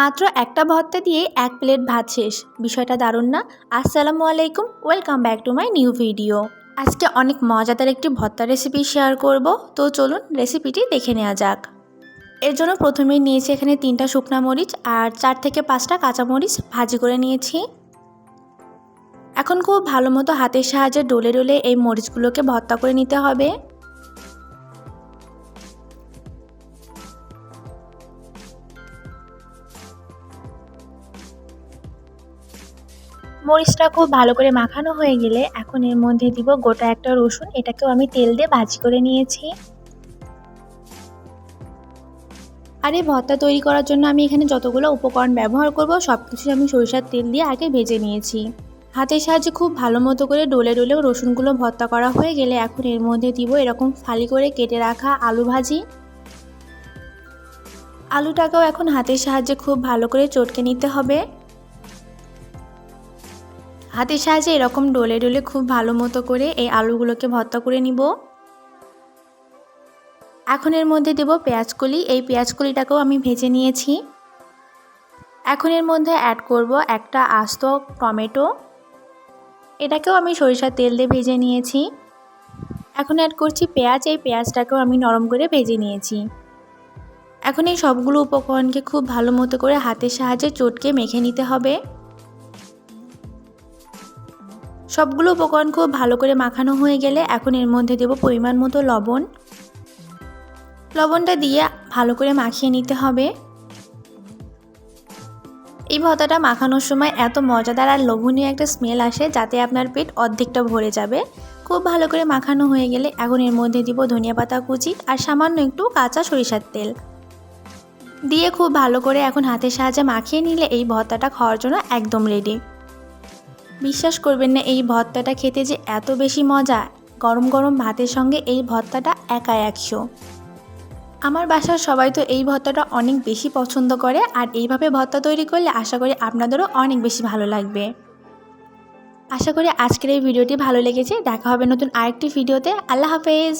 মাত্র একটা ভর্তা দিয়ে এক প্লেট ভাত শেষ। বিষয়টা দারুণ না? আসসালামু আলাইকুম, welcome back to my new video. আজকে অনেক মজাদার একটি ভর্তা রেসিপি শেয়ার করব, তো চলুন রেসিপিটি দেখে নেওয়া যাক। এর জন্য প্রথমেই নিয়েছি এখানে তিনটা শুকনা মরিচ আর চার থেকে পাঁচটা কাঁচা মরিচ ভাজি করে নিয়েছি। এখন খুব ভালো মতো হাতের সাহায্যে ডলে ডলে এই মরিচগুলোকে ভর্তা করে নিতে হবে। মরিচটা খুব ভালো করে মাখানো হয়ে গেলে এখন এর মধ্যে দিব গোটা একটা রসুন, এটাকেও আমি তেল দিয়ে ভাজি করে নিয়েছি। আর এই ভর্তা তৈরি করার জন্য আমি এখানে যতগুলো উপকরণ ব্যবহার করব সব কিছু আমি সরিষার তেল দিয়ে আগে ভেজে নিয়েছি। হাতের সাহায্যে খুব ভালো মতো করে ডলে ডলেও রসুনগুলো ভর্তা করা হয়ে গেলে এখন এর মধ্যে দিব এরকম ফালি করে কেটে রাখা আলু ভাজি। আলুটাকেও এখন হাতের সাহায্যে খুব ভালো করে চটকে নিতে হবে। হাতের সাহায্যে এরকম ডলে ডলে খুব ভালো মতো করে এই আলুগুলোকে ভর্তা করে নিব। এখন এর মধ্যে দেব পেঁয়াজকলি এই পেঁয়াজকলিটাকেও আমি ভেজে নিয়েছি। এখন এর মধ্যে অ্যাড করব একটা আস্ত টমেটো। এটাকেও আমি সরিষার তেল দিয়ে ভেজে নিয়েছি। এখন অ্যাড করছি পেঁয়াজ। এই পেঁয়াজটাকেও আমি নরম করে ভেজে নিয়েছি। এখন এই সবগুলো উপকরণকে খুব ভালো মতো করে হাতের সাহায্যে চটকে মেখে নিতে হবে। সবগুলো উপকরণ খুব ভালো করে মাখানো হয়ে গেলে এখন এর মধ্যে দেব পরিমাণ মতো লবণ। লবণটা দিয়ে ভালো করে মাখিয়ে নিতে হবে। এই ভর্তাটা মাখানোর সময় এত মজাদার আর লোভনীয় একটা স্মেল আসে যাতে আপনার পেট অর্ধেকটা ভরে যাবে। খুব ভালো করে মাখানো হয়ে গেলে এখন এর মধ্যে দিব ধনিয়া পাতা কুচি আর সামান্য একটু কাঁচা সরিষার তেল। দিয়ে খুব ভালো করে এখন হাতের সাহায্যে মাখিয়ে নিলে এই ভর্তাটা খাওয়ার জন্য একদম রেডি বিশ্বাস করবেন না এই ভর্তাটা খেতে যে এত বেশি মজা। গরম গরম ভাতের সঙ্গে এই ভর্তাটা একা একশো। আমার বাসার সবাই তো এই ভর্তাটা অনেক বেশি পছন্দ করে আর এইভাবে ভর্তা তৈরি করলে আশা করি আপনাদেরও অনেক বেশি ভালো লাগবে। আশা করি আজকের এই ভিডিওটি ভালো লেগেছে। দেখা হবে নতুন আরেকটি ভিডিওতে। আল্লাহ হাফেজ।